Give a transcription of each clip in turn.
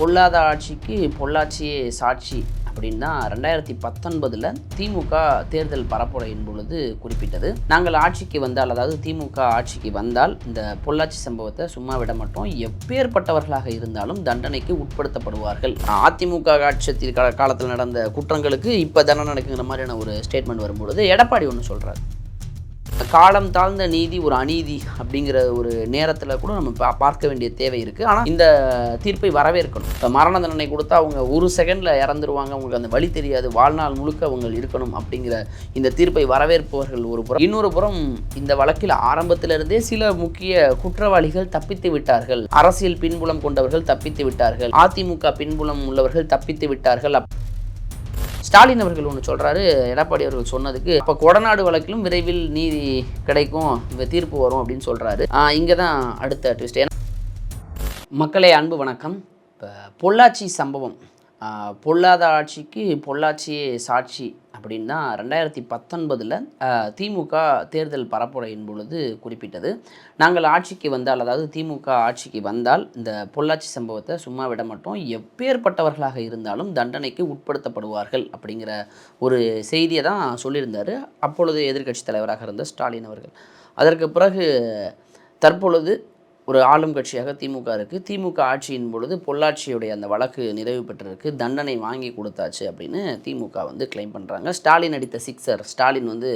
பொல்லாத ஆட்சிக்கு பொள்ளாச்சியே சாட்சி அப்படின்னு தான் ரெண்டாயிரத்தி பத்தொன்பதில் திமுக தேர்தல் பரப்புரையின் பொழுது குறிப்பிட்டது. நாங்கள் ஆட்சிக்கு வந்தால் அதாவது திமுக ஆட்சிக்கு வந்தால் இந்த பொள்ளாச்சி சம்பவத்தை சும்மா விட மாட்டோம். எப்பேற்பட்டவர்களாக இருந்தாலும் தண்டனைக்கு உட்படுத்தப்படுவார்கள். அதிமுக ஆட்சி காலத்தில் நடந்த குற்றங்களுக்கு இப்போ தண்டனை நடக்குங்கிற மாதிரியான ஒரு ஸ்டேட்மெண்ட் வரும்பொழுது எடப்பாடி ஒன்று சொல்கிறார் காலம் தாழ்ந்த நீதி ஒரு அநீதி அப்படிங்கிற ஒரு நேரத்தில் கூட நம்ம பா பார்க்க வேண்டிய தேவை இருக்குது ஆனால் இந்த தீர்ப்பை வரவேற்கணும். இப்போ மரண தண்டனை கொடுத்தா அவங்க ஒரு செகண்டில் இறந்துருவாங்க. அவங்களுக்கு அந்த வழி தெரியாது. வாழ்நாள் முழுக்க அவங்க இருக்கணும் அப்படிங்கிற இந்த தீர்ப்பை வரவேற்பவர்கள் ஒரு புறம். இன்னொரு புறம் இந்த வழக்கில் ஆரம்பத்திலிருந்தே சில முக்கிய குற்றவாளிகள் தப்பித்து விட்டார்கள். அரசியல் பின்புலம் கொண்டவர்கள் தப்பித்து விட்டார்கள். அதிமுக பின்புலம் உள்ளவர்கள் தப்பித்து விட்டார்கள். ஸ்டாலின் அவர்கள் ஒன்று சொல்கிறாரு எடப்பாடி அவர்கள் சொன்னதுக்கு அப்போ கொடநாடு வழக்கிலும் விரைவில் நீதி கிடைக்கும் தீர்ப்பு வரும் அப்படின்னு சொல்கிறாரு இங்கே தான் அடுத்த ட்விஸ்ட் மக்களே அன்பு வணக்கம். இப்போ பொள்ளாச்சி சம்பவம். பொல்லாத ஆட்சிக்கு பொள்ளாச்சியே சாட்சி அப்படின்னு தான் ரெண்டாயிரத்தி பத்தொன்பதில் திமுக தேர்தல் பரப்புரையின் பொழுது குறிப்பிட்டது. நாங்கள் ஆட்சிக்கு வந்தால் அதாவது திமுக ஆட்சிக்கு வந்தால் இந்த பொள்ளாச்சி சம்பவத்தை சும்மா விட மாட்டோம். எப்பேற்பட்டவர்களாக இருந்தாலும் தண்டனைக்கு உட்படுத்தப்படுவார்கள் அப்படிங்கிற ஒரு செய்தியை தான் சொல்லியிருந்தார். அப்பொழுது எதிர்க்கட்சி தலைவராக இருந்த ஸ்டாலின் அவர்கள். அதற்கு பிறகு தற்பொழுது ஒரு ஆளும் கட்சியாக திமுக இருக்குது திமுக ஆட்சியின் பொழுது பொள்ளாச்சியுடைய அந்த வழக்கு நிறைவு பெற்றிருக்கு. தண்டனை வாங்கி கொடுத்தாச்சு அப்படின்னு திமுக வந்து க்ளைம் பண்ணுறாங்க ஸ்டாலின் அடித்த சிக்ஸர். ஸ்டாலின் வந்து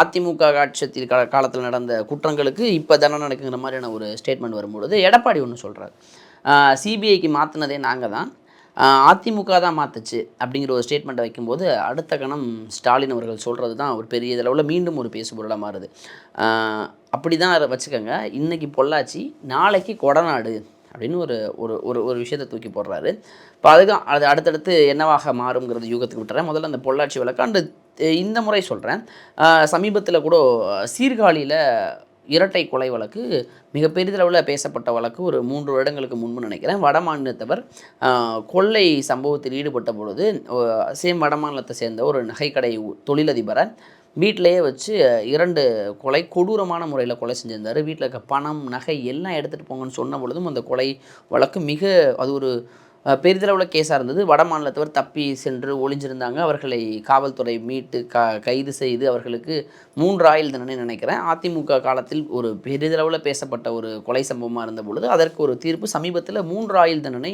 அதிமுக ஆட்சியத்தில் காலத்தில் நடந்த குற்றங்களுக்கு இப்போ தண்டனை நடக்குங்கிற மாதிரியான ஒரு ஸ்டேட்மெண்ட் வரும்பொழுது எடப்பாடி ஒன்று சொல்கிறார் சிபிஐக்கு மாற்றினதே நாங்கள் தான். அதிமுக தான் மாற்றுச்சு அப்படிங்கிற ஒரு ஸ்டேட்மெண்ட்டை வைக்கும்போது அடுத்த கணம் ஸ்டாலின் அவர்கள் சொல்கிறது தான் ஒரு பெரிய அளவில் மீண்டும் ஒரு பேசுபொருளாக மாறுது. அப்படி தான் அதை வச்சுக்கோங்க. இன்றைக்கி பொள்ளாச்சி நாளைக்கு கொடநாடு அப்படின்னு ஒரு ஒரு ஒரு ஒரு விஷயத்தை தூக்கி போடுறாரு. இப்போ அதுக்கு அது அடுத்தடுத்து என்னவாக மாறுங்கிறது யூகத்துக்கு விட்டுறேன். முதல்ல அந்த பொள்ளாச்சி வழக்கு அண்டு இந்த முறை சொல்கிறேன் சமீபத்தில் கூட சீர்காழியில் இரட்டை கொலை வழக்கு மிக பெரிதளவில் பேசப்பட்ட வழக்கு ஒரு மூன்று வருடங்களுக்கு முன்பு நினைக்கிறேன். வட மாநிலத்தவர் கொள்ளை சம்பவத்தில் ஈடுபட்ட பொழுது சேம் வட மாநிலத்தை சேர்ந்த ஒரு நகைக்கடை தொழிலதிபரை வீட்டிலேயே வச்சு இரண்டு கொலை கொடூரமான முறையில் கொலை செஞ்சிருந்தார். வீட்டில் இருக்க பணம் நகை எல்லாம் எடுத்துகிட்டு போங்கன்னு சொன்ன பொழுதும் அந்த கொலை வழக்கு மிக அது ஒரு பெரிதளவில் கேஸாக இருந்தது. வட மாநிலத்தவர் தப்பி சென்று ஒளிஞ்சிருந்தாங்க. அவர்களை காவல்துறை மீட்டு க கைது செய்து அவர்களுக்கு மூன்று ஆயுள் தண்டனை நினைக்கிறேன். அதிமுக காலத்தில் ஒரு பெரிதளவில் பேசப்பட்ட ஒரு கொலை சம்பவமாக இருந்த பொழுது அதற்கு ஒரு தீர்ப்பு சமீபத்தில் மூன்று ஆயுள் தண்டனை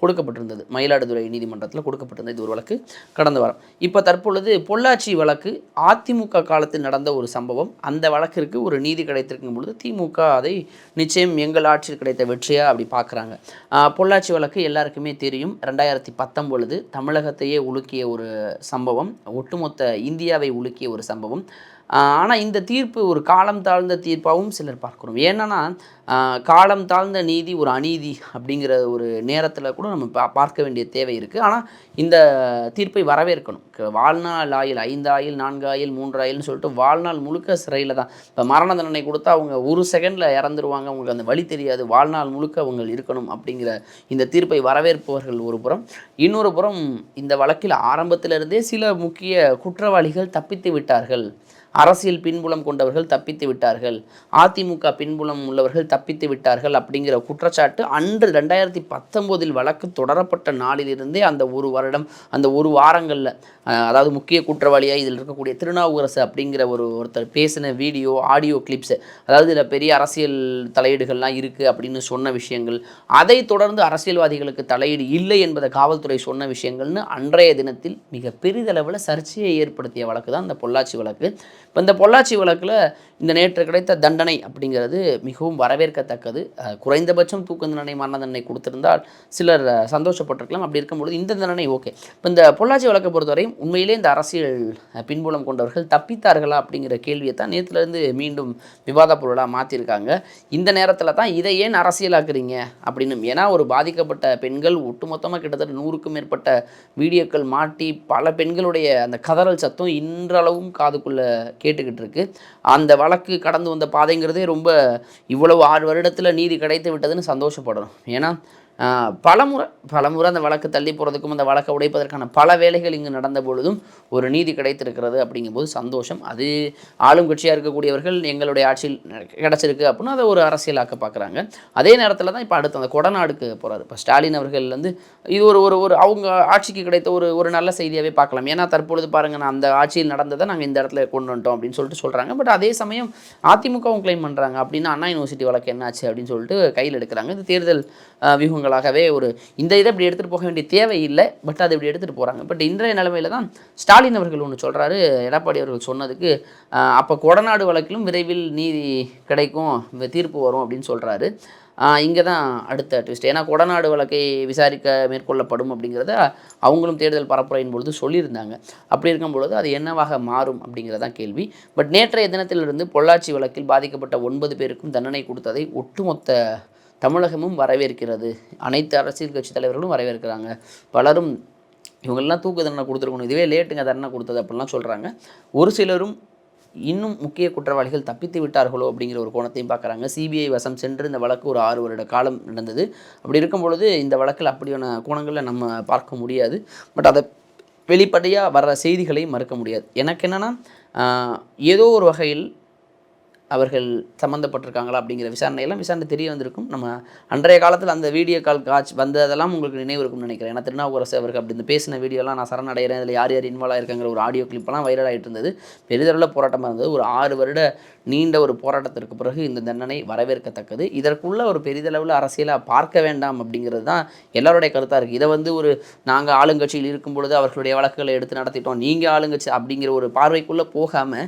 கொடுக்கப்பட்டிருந்தது. மயிலாடுதுறை நீதிமன்றத்தில் கொடுக்கப்பட்டிருந்தது இது ஒரு வழக்கு கடந்த வாரம். இப்போ தற்பொழுது பொள்ளாச்சி வழக்கு அதிமுக காலத்தில் நடந்த ஒரு சம்பவம். அந்த வழக்கிற்கு ஒரு நீதி கிடைத்திருக்கும் பொழுது திமுக அதை நிச்சயம் எங்கள் ஆட்சியில் கிடைத்த வெற்றியாக அப்படி பார்க்குறாங்க பொள்ளாச்சி வழக்கு எல்லாருக்குமே தெரியும். ரெண்டாயிரத்தி பத்தொம்பொழுது தமிழகத்தையே உலுக்கிய ஒரு சம்பவம். ஒட்டுமொத்த இந்தியாவை உலுக்கிய ஒரு சம்பவம். ஆனால் இந்த தீர்ப்பு ஒரு காலம் தாழ்ந்த தீர்ப்பாகவும் சிலர் பார்க்குறோம். ஏன்னா காலம் தாழ்ந்த நீதி ஒரு அநீதி அப்படிங்கிற ஒரு நேரத்தில் கூட நம்ம பா பார்க்க வேண்டிய தேவை இருக்குது ஆனால் இந்த தீர்ப்பை வரவேற்கணும். க- வாழ்நாள் ஆயில் ஐந்தாயில் நான்காயில் நான்கு சொல்லிட்டு வாழ்நாள் முழுக்க சிறையில் தான். இப்போ மரண தண்டனை கொடுத்தா அவங்க ஒரு செகண்டில் இறந்துருவாங்க. அவங்களுக்கு அந்த வழி தெரியாது. வாழ்நாள் முழுக்க அவங்க இருக்கணும் அப்படிங்கிற இந்த தீர்ப்பை வரவேற்பவர்கள் ஒரு புறம். இன்னொரு புறம் இந்த வழக்கில் ஆரம்பத்திலிருந்தே சில முக்கிய குற்றவாளிகள் தப்பித்து விட்டார்கள். அரசியல் பின்புலம் கொண்டவர்கள் தப்பித்து விட்டார்கள். அதிமுக பின்புலம் உள்ளவர்கள் தப்பித்து விட்டார்கள் அப்படிங்கிற குற்றச்சாட்டு அன்று ரெண்டாயிரத்தி பத்தொம்போதில் வழக்கு தொடரப்பட்ட நாளிலிருந்தே அந்த ஒரு வருடம் அந்த ஒரு வாரங்களில் அதாவது முக்கிய குற்றவாளியாக இதில் இருக்கக்கூடிய திருநாவுக்கரசு அப்படிங்கிற ஒரு ஒருத்தர் பேசின வீடியோ ஆடியோ கிளிப்ஸு அதாவது இதில் பெரிய அரசியல் தலையீடுகள்லாம் இருக்குது அப்படின்னு சொன்ன விஷயங்கள் அதை தொடர்ந்து அரசியல்வாதிகளுக்கு தலையீடு இல்லை என்பதை காவல்துறை சொன்ன விஷயங்கள்னு அன்றைய தினத்தில் மிக பெரிதளவில் சர்ச்சையை ஏற்படுத்திய வழக்கு தான் அந்த பொள்ளாச்சி வழக்கு. இப்போ இந்த பொள்ளாச்சி வழக்கில் இந்த நேற்று கிடைத்த தண்டனை அப்படிங்கிறது மிகவும் வரவேற்கத்தக்கது. குறைந்தபட்சம் தூக்கு தண்டனை மரண தண்டனை கொடுத்திருந்தால் சிலர் சந்தோஷப்பட்டிருக்கலாம். அப்படி இருக்கும்பொழுது இந்த தண்டனை ஓகே. இப்போ இந்த பொள்ளாச்சி வழக்கை பொறுத்தவரையும் உண்மையிலே இந்த அரசியல் பின்புலம் கொண்டவர்கள் தப்பித்தார்களா அப்படிங்கிற கேள்வியை தான் நேற்றுலேருந்து மீண்டும் விவாத பொருளாக மாற்றிருக்காங்க இந்த நேரத்தில் தான் இதை ஏன் அரசியலாக்குறீங்க அப்படின்னு ஏன்னா ஒரு பாதிக்கப்பட்ட பெண்கள் ஒட்டுமொத்தமாக கிட்டத்தட்ட நூறுக்கும் மேற்பட்ட வீடியோக்கள் மாட்டி பல பெண்களுடைய அந்த கதறல் சத்தம் இன்றளவும் காதுக்குள்ளே கேட்டுக்கிட்டு இருக்கு. அந்த வழக்கு கடந்து வந்த பாதைங்கிறதே ரொம்ப இவ்வளவு ஆறு வருடத்தில் நீதி கிடைத்து விட்டதுன்னு சந்தோஷப்படணும். ஏன்னா பலமுறை பலமுறை அந்த வழக்கு தள்ளி போகிறதுக்கும் அந்த வழக்கை உடைப்பதற்கான பல வேலைகள் இங்கு நடந்த பொழுதும் ஒரு நீதி கிடைத்திருக்கிறது அப்படிங்கும்போது சந்தோஷம். அது ஆளும் கட்சியாக இருக்கக்கூடியவர்கள் எங்களுடைய ஆட்சியில் கிடச்சிருக்கு அப்படின்னு அதை ஒரு அரசியலாக்க பார்க்குறாங்க அதே நேரத்தில் தான் இப்போ அடுத்து அந்த கொடநாடுக்கு போகிறாரு இப்போ ஸ்டாலின் அவர்கள் வந்து இது ஒரு ஒரு ஒரு அவங்க ஆட்சிக்கு கிடைத்த ஒரு ஒரு நல்ல செய்தியாகவே பார்க்கலாம் ஏன்னா தற்பொழுது பாருங்கள் நான் அந்த ஆட்சியில் நடந்ததை நாங்கள் இந்த இடத்துல கொண்டு வந்துட்டோம் அப்படின்னு சொல்லிட்டு சொல்கிறாங்க பட் அதே சமயம் அதிமுகவும் க்ளைம் பண்ணுறாங்க அப்படின்னா அண்ணா யூனிவர்சிட்டி வழக்கு என்னாச்சு அப்படின்னு சொல்லிட்டு கையில் எடுக்கிறாங்க. இது தேர்தல் வியூகங்கள் விஷயங்களாகவே ஒரு இந்த இதை இப்படி எடுத்துகிட்டு போக வேண்டிய தேவை இல்லை பட் அதை இப்படி எடுத்துகிட்டு போகிறாங்க பட் இன்றைய நிலைமையில தான் ஸ்டாலின் அவர்கள் ஒன்று சொல்கிறாரு எடப்பாடி அவர்கள் சொன்னதுக்கு அப்போ கொடநாடு வழக்கிலும் விரைவில் நீதி கிடைக்கும் தீர்ப்பு வரும் அப்படின்னு சொல்கிறாரு இங்கே தான் அடுத்த ட்விஸ்ட் ஏன்னா கொடநாடு வழக்கை விசாரிக்க மேற்கொள்ளப்படும் அப்படிங்கிறத அவங்களும் தேர்தல் பரப்புரையின் பொழுது சொல்லியிருந்தாங்க. அப்படி இருக்கும் பொழுது அது என்னவாக மாறும் அப்படிங்கிறதான் கேள்வி. பட் நேற்றைய தினத்திலிருந்து பொள்ளாச்சி வழக்கில் பாதிக்கப்பட்ட ஒன்பது பேருக்கும் தண்டனை கொடுத்ததை ஒட்டுமொத்த தமிழகமும் வரவேற்கிறது. அனைத்து அரசியல் கட்சி தலைவர்களும் வரவேற்கிறாங்க. பலரும் இவங்கெல்லாம் தூக்கு தண்டனை கொடுத்துருக்கணும். இதுவே லேட்டுங்க தண்டனை கொடுத்தது அப்படிலாம் சொல்கிறாங்க ஒரு சிலரும் இன்னும் முக்கிய குற்றவாளிகள் தப்பித்து விட்டார்களோ அப்படிங்கிற ஒரு கோணத்தையும் பார்க்குறாங்க. சிபிஐ வசம் சென்று இந்த வழக்கு ஒரு ஆறு வருட காலம் நடந்தது. அப்படி இருக்கும் பொழுது இந்த வழக்கில் அப்படியான கோணங்களை நம்ம பார்க்க முடியாது. பட் அதை வெளிப்படையாக வர்ற செய்திகளையும் மறுக்க முடியாது. எனக்கு என்னென்னா ஏதோ ஒரு வகையில் அவர்கள் சம்மந்தப்பட்டிருக்காங்களா அப்படிங்கிற விசாரணையெல்லாம் விசாரணை தெரிய வந்திருக்கும். நம்ம அன்றைய காலத்தில் அந்த வீடியோ கால் காட்சி வந்ததெல்லாம் உங்களுக்கு நினைவு இருக்கும்னு நினைக்கிறேன். ஏன்னா திருநாவுக்கரசு அவர்கள் அப்படி இந்த பேசின வீடியோலாம் நான் சரணடைகிறேன். இதில் யார் யார் இன்வால்வ் ஆயிருக்காங்கிற ஒரு ஆடியோ கிளிப்பெல்லாம் வைரல் ஆகிட்டு இருந்தது. பெரிதளவில் போராட்டமாக இருந்தது. ஒரு ஆறு வருட நீண்ட ஒரு போராட்டத்திற்கு பிறகு இந்த தண்டனை வரவேற்கத்தக்கது. இதற்குள்ள ஒரு பெரிதளவில் அரசியலாக பார்க்க வேண்டாம் அப்படிங்கிறது தான் எல்லாருடைய கருத்தாக இருக்குது இதை வந்து ஒரு நாங்கள் ஆளுங்கட்சியில் இருக்கும் பொழுது அவர்களுடைய வழக்குகளை எடுத்து நடத்திட்டோம். நீங்கள் ஆளுங்கட்சி அப்படிங்கிற ஒரு பார்வைக்குள்ளே போகாமல்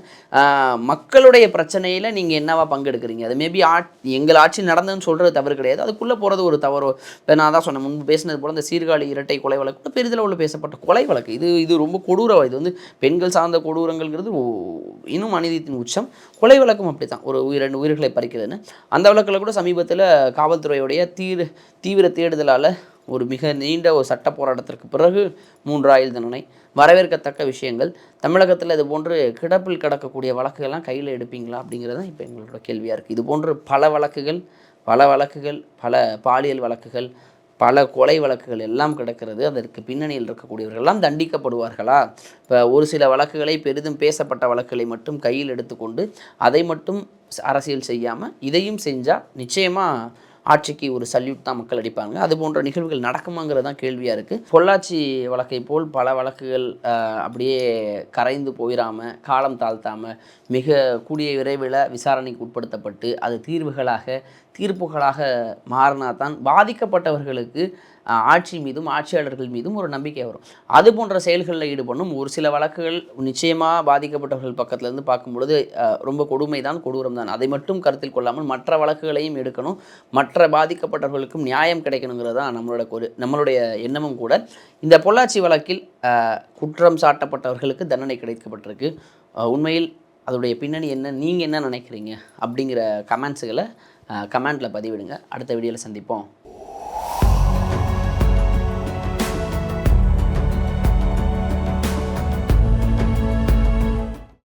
மக்களுடைய பிரச்சனையில் நீங்கள் என்னவா பங்கெடுக்கிறீங்க? அது மேபி ஆட் எங்கள் ஆட்சியில் நடந்ததுன்னு சொல்கிறது தவறு கிடையாது. அதுக்குள்ளே போகிறது ஒரு தவறோ இப்போ நான் தான் சொன்னேன் முன்பு பேசினது போல் இந்த சீர்காழி இரட்டை கொலை வழக்கு கூட பெரிதளவில் பேசப்பட்ட கொலை வழக்கு. இது இது ரொம்ப கொடூரம் இது வந்து பெண்கள் சார்ந்த கொடூரங்கள்ங்கிறது ஓ- இன்னும் அநீதியத்தின் உச்சம். கொலை வழக்கும் அப்படி தான் ஒரு உயிர் உயிர்களை பறிக்கிறதுன்னு. அந்த வழக்கில் கூட சமீபத்தில் காவல்துறையுடைய தீர் தீவிர தேடுதலால் ஒரு மிக நீண்ட ஒரு சட்ட போராட்டத்திற்கு பிறகு மூன்று ஆயுள் தண்டனை. வரவேற்கத்தக்க விஷயங்கள். தமிழகத்தில் இது போன்று கிடப்பில் கிடக்கக்கூடிய வழக்குகள்லாம் கையில் எடுப்பீங்களா அப்படிங்கிறது தான் இப்போ எங்களோட கேள்வியாக இருக்குது இது போன்று பல வழக்குகள் பல வழக்குகள் பல பாலியல் வழக்குகள் பல கொலை வழக்குகள் எல்லாம் கிடக்கிறது. அதற்கு பின்னணியில் இருக்கக்கூடியவர்கள்லாம் தண்டிக்கப்படுவார்களா? இப்போ ஒரு சில வழக்குகளை பெரிதும் பேசப்பட்ட வழக்குகளை மட்டும் கையில் எடுத்துக்கொண்டு அதை மட்டும் அரசியல் செய்யாமல் இதையும் செஞ்சால் நிச்சயமாக ஆட்சிக்கு ஒரு சல்யூட் தான் மக்கள் அடிப்பாங்க. அது போன்ற நிகழ்வுகள் நடக்குமாங்கிறது தான் கேள்வியாக இருக்குது பொள்ளாச்சி வழக்கை போல் பல வழக்குகள் அப்படியே கரைந்து போயிடாமல் காலம் தாழ்த்தாமல் மிக கூடிய விரைவில் விசாரணைக்கு உட்படுத்தப்பட்டு அது தீர்வுகளாக தீர்ப்புகளாக மாறினா தான் பாதிக்கப்பட்டவர்களுக்கு ஆட்சி மீதும் ஆட்சியாளர்கள் மீதும் ஒரு நம்பிக்கை வரும். அது போன்ற செயல்களில் ஈடுபடும் ஒரு சில வழக்குகள் நிச்சயமாக பாதிக்கப்பட்டவர்கள் பக்கத்துலேருந்து பார்க்கும் பொழுது ரொம்ப கொடுமை தான் கொடூரம் தான் அதை மட்டும் கருத்தில் கொள்ளாமல் மற்ற வழக்குகளையும் எடுக்கணும். மற்ற பாதிக்கப்பட்டவர்களுக்கும் நியாயம் கிடைக்கணுங்கிறது தான் நம்மளோட கொரு நம்மளுடைய எண்ணமும் கூட. இந்த பொள்ளாச்சி வழக்கில் குற்றம் சாட்டப்பட்டவர்களுக்கு தண்டனை கிடைக்கப்பட்டிருக்கு. உண்மையில் அதோடைய பின்னணி என்ன நீங்கள் என்ன நினைக்கிறீங்க? அப்படிங்கிற கமெண்ட்ஸுகளை கமெண்ட்டில் பதிவிடுங்க. அடுத்த வீடியோவில் சந்திப்போம்.